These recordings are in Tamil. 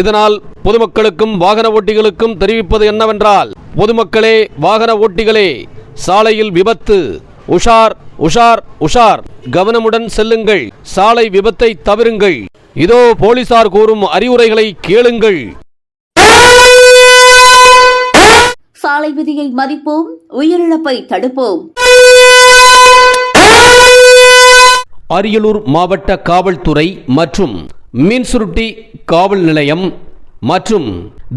இதனால் பொதுமக்களுக்கும் வாகன ஓட்டிகளுக்கும் தெரிவிப்பது என்னவென்றால் பொதுமக்களே வாகன ஓட்டிகளே சாலையில் விபத்து. உஷார் உஷார் உஷார். கவனமுடன் செல்லுங்கள். சாலை விபத்தை தவிருங்கள். இதோ போலீசார் கூறும் அறிவுரைகளை கேளுங்கள். சாலை விதியை மதிப்போம் உயிரிழப்பை தடுப்போம். அரியலூர் மாவட்ட காவல்துறை மற்றும் மீன்சுருட்டி காவல் நிலையம் மற்றும்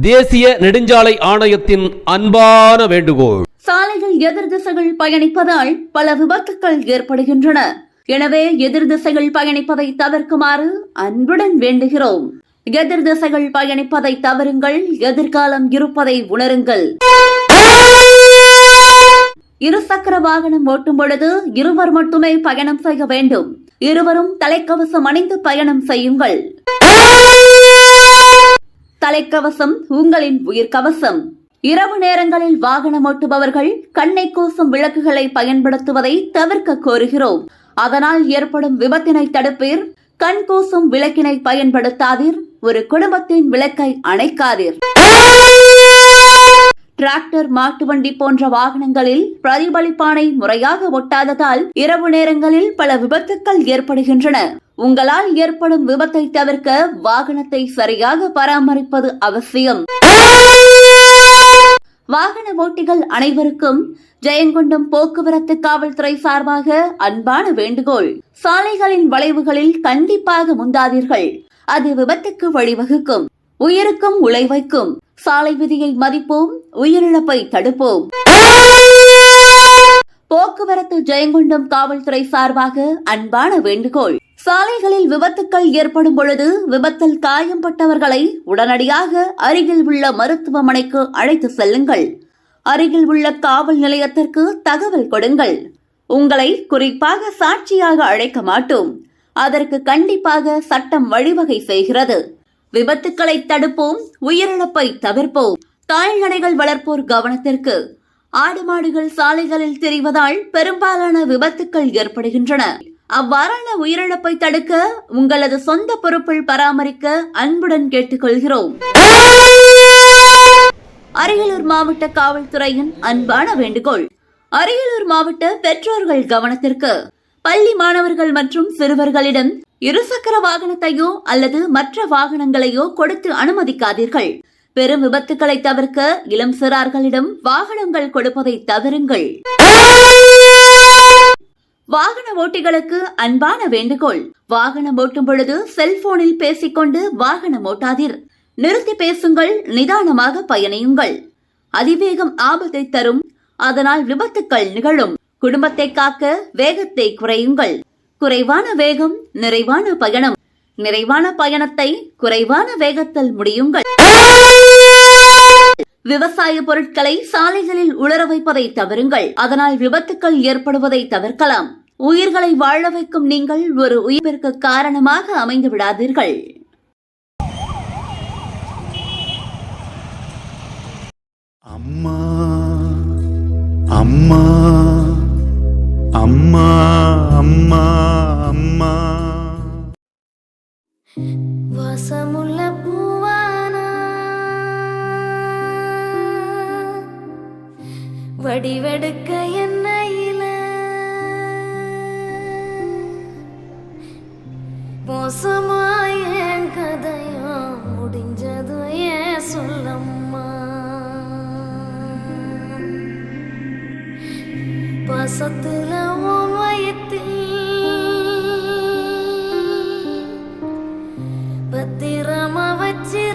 தேசிய நெடுஞ்சாலை ஆணையத்தின் அன்பான வேண்டுகோள். சாலையில் எதிர் திசைகள் பயணிப்பதால் பல விபத்துக்கள் ஏற்படுகின்றன. எனவே எதிர் திசைகள் பயணிப்பதை தவிர்க்குமாறு அன்புடன் வேண்டுகிறோம். எதிர் திசைகள் பயணிப்பதை தவறுங்கள் எதிர்காலம் இருப்பதை உணருங்கள். இருசக்கர வாகனம் ஓட்டும் பொழுது இருவர் மட்டுமே பயணம் செய்ய வேண்டும். இருவரும் தலைக்கவசம் அணிந்து பயணம் செய்யுங்கள். தலைக்கவசம் உங்களின் உயிர் கவசம். இரவு நேரங்களில் வாகனம் ஓட்டுபவர்கள் கண்ணை கூசும் விளக்குகளை பயன்படுத்துவதை தவிர்க்க கோருகிறோம். அதனால் ஏற்படும் விபத்தினை தடுப்பீர். கண் கூசும் விளக்கினை பயன்படுத்தாதீர். ஒரு குடும்பத்தின் விளக்கை அணைக்காதீர். டிராக்டர் மாட்டு வண்டி போன்ற வாகனங்களில் பிரதிபலிப்பானை முறையாக ஒட்டாததால் இரவு நேரங்களில் பல விபத்துக்கள் ஏற்படுகின்றன. உங்களால் ஏற்படும் விபத்தை தவிர்க்க வாகனத்தை சரியாக பராமரிப்பது அவசியம். வாகன ஓட்டிகள் அனைவருக்கும் ஜெயங்கொண்டம் போக்குவரத்து காவல்துறை சார்பாக அன்பான வேண்டுகோள். சாலைகளின் வளைவுகளில் கண்டிப்பாக முந்தாதீர்கள். அது விபத்துக்கு வழிவகுக்கும். உயிருக்கும் உழைவைக்கும். சாலை விதியை மதிப்போம் உயிரிழப்பை தடுப்போம். போக்குவரத்து ஜெயங்கொண்டம் காவல்துறை சார்பாக அன்பான வேண்டுகோள். சாலைகளில் விபத்துக்கள் ஏற்படும் பொழுது விபத்தில் காயம்பட்டவர்களை உடனடியாக அருகில் உள்ள மருத்துவமனைக்கு அழைத்து செல்லுங்கள். அருகில் உள்ள காவல் நிலையத்திற்கு தகவல் கொடுங்கள். உங்களை குறிப்பாக சாட்சியாக அழைக்க மாட்டோம். அதற்கு கண்டிப்பாக சட்டம் வழிவகை செய்கிறது. விபத்துக்களை தடுப்போம் உயிரிழப்பை தவிர்ப்போம். கால்நடைகள் வளர்ப்போர் கவனத்திற்கு. ஆடு மாடுகள் சாலைகளில் தெரிவதால் பெரும்பாலான விபத்துக்கள் ஏற்படுகின்றன. அவ்வாறான உயிரிழப்பை தடுக்க உங்களது சொந்த பொறுப்பில் பராமரிக்க அன்புடன் கேட்டுக்கொள்கிறோம். அரியலூர் மாவட்ட காவல்துறையின் அன்பான வேண்டுகோள். அரியலூர் மாவட்ட பெற்றோர்கள் கவனத்திற்கு. பள்ளி மாணவர்கள் மற்றும் சிறுவர்களிடம் இருசக்கர வாகனத்தையோ அல்லது மற்ற வாகனங்களையோ கொடுத்து அனுமதிக்காதீர்கள். பெரும் விபத்துக்களை தவிர்க்க இளம் சிறார்களிடம் வாகனங்கள் கொடுப்பதை தவிருங்கள். வாகன ஓட்டிகளுக்கு அன்பான வேண்டுகோள். வாகனம் ஓட்டும் பொழுது செல்போனில் பேசிக்கொண்டு வாகனம் ஓட்டாதீர். நிறுத்தி பேசுங்கள் நிதானமாக பயணியுங்கள். அதிவேகம் ஆபத்தை தரும். அதனால் விபத்துக்கள் நிகழும். குடும்பத்தை காக்க வேகத்தை குறையுங்கள். குறைவான வேகம் நிறைவான பயணம். நிறைவான பயணத்தை குறைவான வேகத்தில் முடியுங்கள். விவசாய பொருட்களை சாலைகளில் உலர வைப்பதை தவறுங்கள். அதனால் விபத்துக்கள் ஏற்படுவதை தவிர்க்கலாம். உயிர்களை வாழ வைக்கும் நீங்கள் ஒரு உயிர்ப்பிற்கு காரணமாக அமைந்து விடாதீர்கள். அம்மா அம்மா. அம்மா அம்மா. வாசமுள்ள பூவானா? வடிவெடுக்க எண்ணெயில மோசமாய என் கதையும் முடிஞ்சது ஏன் சொல்லம்மா? பசத்துல உன் 我。